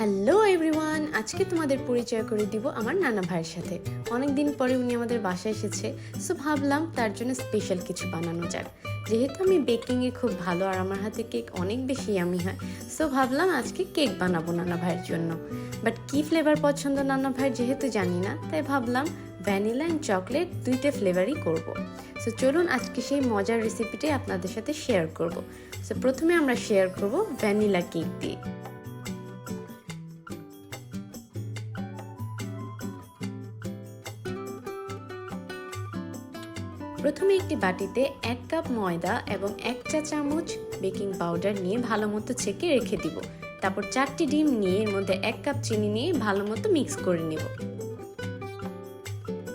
Hello everyone, আজকে তোমাদের পরিচয় করে দিব আমার নানা ভাইয়ের সাথে অনেক দিন পরে উনি আমাদের বাসায় এসেছে, সো ভাবলাম তার জন্য স্পেশাল কিছু বানানো যাক যেহেতু আমি বেকিংয়ে খুব ভালো আর আমার হাতে কেক অনেক বেশি আমি হয়, সো ভাবলাম আজকে কেক বানাবো নানা ভাইয়ের জন্য বাট কী ফ্লেভার পছন্দ নানা ভাইয়ের যেহেতু জানি না, তাই ভাবলাম ভ্যানিলা অ্যান্ড চকলেট দুইটা ফ্লেভারই করব। সো চলুন আজকে সেই মজার রেসিপিটাই আপনাদের সাথে শেয়ার করব। সো প্রথমে আমরা শেয়ার করব ভ্যানিলা কেক দিয়ে প্রথমে একটি বাটিতে এক কাপ ময়দা এবং এক চা চামচ বেকিং পাউডার নিয়ে ভালো মতো ছেঁকে রেখে দিব। তারপর চারটি ডিম নিয়ে এর মধ্যে এক কাপ চিনি নিয়ে ভালো মতো মিক্স করে নেব।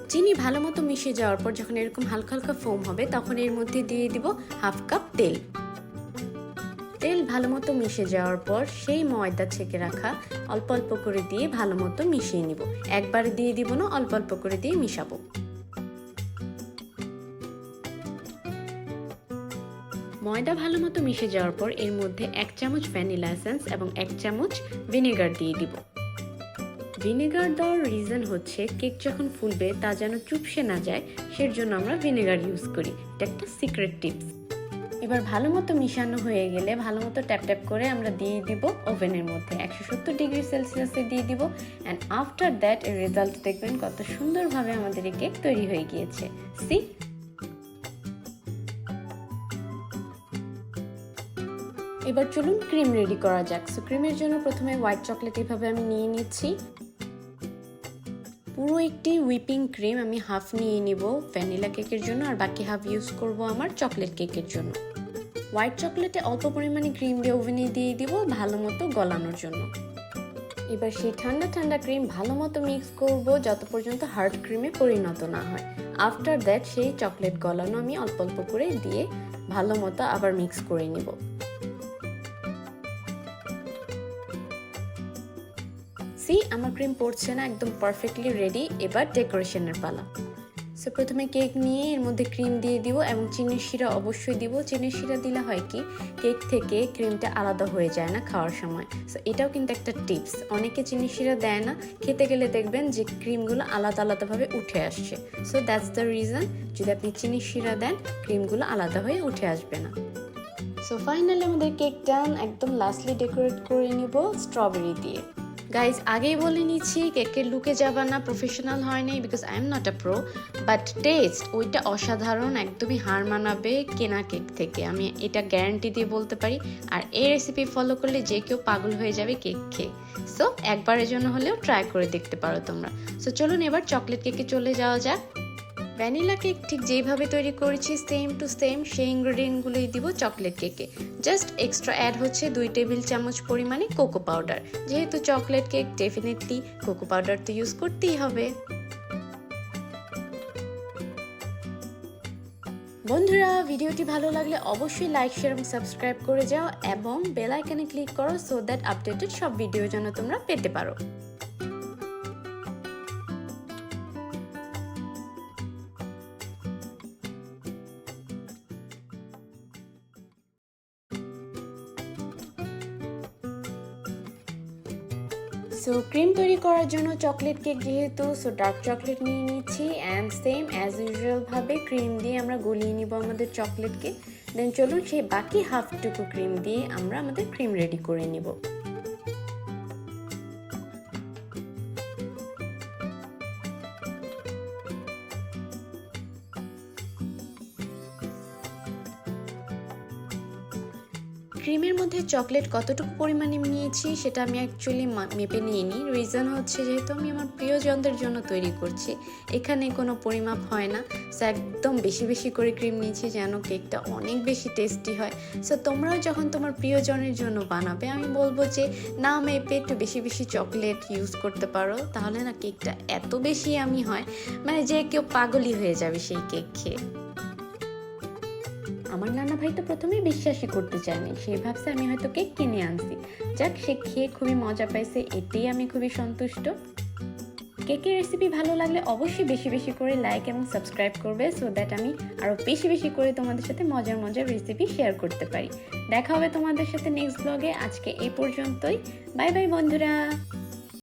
চিনি ভালো মতো মিশে যাওয়ার পর যখন এরকম হালকা হালকা ফোম হবে, তখন এর মধ্যে দিয়ে দিব হাফ কাপ তেল। তেল ভালো মতো মিশে যাওয়ার পর সেই ময়দা ছেঁকে রাখা অল্প অল্প করে দিয়ে ভালো মতো মিশিয়ে নিব। একবার দিয়ে দিব না, অল্প অল্প করে দিয়ে মিশাবো। ময়দা ভালো মতো মিশে যাওয়ার পর এর মধ্যে এক চামচ ভ্যানিলা এসেন্স এবং এক চামচ ভিনেগার দিয়ে দিব। ভিনেগার দেওয়ার রিজন হচ্ছে কেক যখন ফুলবে তা যেন চুপসে না যায় সের জন্য আমরা ভিনেগার ইউজ করি। এটা একটা সিক্রেট টিপস। এবার ভালো মতো মিশানো হয়ে গেলে ভালো মতো ট্যাপ ট্যাপ করে আমরা দিয়ে দিব ওভেনের মধ্যে। একশো সত্তর ডিগ্রি সেলসিয়াসে দিয়ে দিব। অ্যান্ড আফটার দ্যাট এর রেজাল্ট দেখবেন কত সুন্দরভাবে আমাদের এই কেক তৈরি হয়ে গিয়েছে। সি এবার চলুন ক্রিম রেডি করা যাক। সো ক্রিমের জন্য প্রথমে হোয়াইট চকলেট এভাবে আমি নিয়ে নিচ্ছি। পুরো একটি হুইপিং ক্রিম আমি হাফ নিয়ে নিব ভ্যানিলা কেকের জন্য, আর বাকি হাফ ইউজ করব আমার চকলেট কেকের জন্য। হোয়াইট চকলেটে অল্প পরিমাণে ক্রিম দিয়ে ওভেনে দিয়ে দিব ভালো মতো গলানোর জন্য। এবার সেই ঠান্ডা ঠান্ডা ক্রিম ভালো মতো মিক্স করব যত পর্যন্ত হার্ড ক্রিমে পরিণত না হয়। আফটার দ্যাট সেই চকলেট গলানো আমি অল্প অল্প করে দিয়ে ভালো মতো আবার মিক্স করে নিব। সি, আমার ক্রিম পড়ছে না, একদম পারফেক্টলি রেডি এবার ডেকোরেশনের পালা। সো প্রথমে কেক নিয়ে এর মধ্যে ক্রিম দিয়ে দিব এবং চিনির শিরা অবশ্যই দিব। চিনির শিরা দিলে হয় কি কেক থেকে ক্রিমটা আলাদা হয়ে যায় না খাওয়ার সময়। সো এটাও কিন্তু একটা টিপস অনেকে চিনির শিরা দেয় না, খেতে গেলে দেখবেন যে ক্রিমগুলো আলাদা আলাদাভাবে উঠে আসছে। সো দ্যাটস দ্য রিজন যদি আপনি চিনির শিরা দেন ক্রিমগুলো আলাদা হয়ে উঠে আসবে না। সো ফাইনালি আমাদের কেকটা একদম লাস্টলি ডেকোরেট করে নিব স্ট্রবেরি দিয়ে। গাইজ আগেই বলে নিচ্ছি, কেকের লুকে যাবা না প্রফেশনাল হয় নাই because I am not a pro but taste ওইটা অসাধারণ, একদমই হার মানাবে কেনা কেক থেকে। আমি এটা গ্যারান্টি দিয়ে বলতে পারি, আর এই রেসিপি ফলো করলে যে কেউ পাগল হয়ে যাবে কেক খেয়ে। সো একবারের জন্য হলেও ট্রাই করে দেখতে পারো তোমরা। সো চলুন এবার চকলেট কেকে চলে যাওয়া যাক। ভ্যানিলা কেক ঠিক যেইভাবে তৈরি করেছি সেম টু সেম সেই ইনগ্রেডিয়েন্টগুলোই দিব চকলেট কেকে জাস্ট এক্সট্রা অ্যাড হচ্ছে দুই টেবিল চামচ পরিমাণে কোকো পাউডার যেহেতু chocolate cake definitely cocoa powder তো ইউজ করতেই হবে। বন্ধুরা, ভিডিওটি ভালো লাগলে অবশ্যই লাইক শেয়ার এবং সাবস্ক্রাইব করে যাও এবং বেল আইকনে ক্লিক করো সো দ্যাট আপডেটেড সব ভিডিও যেন তোমরা পেতে পারো। সো ক্রিম তৈরি করার জন্য চকলেট কেক যেহেতু সো ডার্ক চকলেট নিয়ে নিচ্ছি অ্যান্ড সেম অ্যাজ ইউজুয়ালভাবে ক্রিম দিয়ে আমরা গলিয়ে নিব আমাদের চকলেটকে দেন চলুন সেই বাকি হাফটুকু ক্রিম দিয়ে আমরা আমাদের ক্রিম রেডি করে নিব। ক্রিমের মধ্যে চকলেট কতটুকু পরিমাণে নিয়েছি সেটা আমি অ্যাকচুয়ালি মেপে নিয়ে নিই রিজন হচ্ছে যেহেতু আমি আমার প্রিয়জনদের জন্য তৈরি করছি, এখানে কোনো পরিমাপ হয় না। সো একদম বেশি বেশি করে ক্রিম নিয়েছি যেন কেকটা অনেক বেশি টেস্টি হয়। সো তোমরাও যখন তোমার প্রিয়জনের জন্য বানাবে, আমি বলব যে, না মেপে একটু বেশি বেশি চকলেট ইউজ করতে পারো, তাহলে না কেকটা এত বেশি আমি হয় মানে যে কেউ পাগলই হয়ে যাবে সেই কেক খেয়ে। আমার নানা ভাই তো প্রথমে বিশ্বাসই করতে চায়নি। সে ভাবছে আমি হয়তো কেক কিনে আনছি। যাক, সে খেয়ে খুবই মজা পাইছে, এতেই আমি খুবই সন্তুষ্ট। কেকের রেসিপি ভালো লাগলে অবশ্যই বেশি বেশি করে লাইক এবং সাবস্ক্রাইব করবে সো দ্যাট আমি আরও বেশি বেশি করে তোমাদের সাথে মজার মজার রেসিপি শেয়ার করতে পারি। দেখা হবে তোমাদের সাথে নেক্সট ব্লগে আজকে এই পর্যন্তই। বাই বাই বন্ধুরা!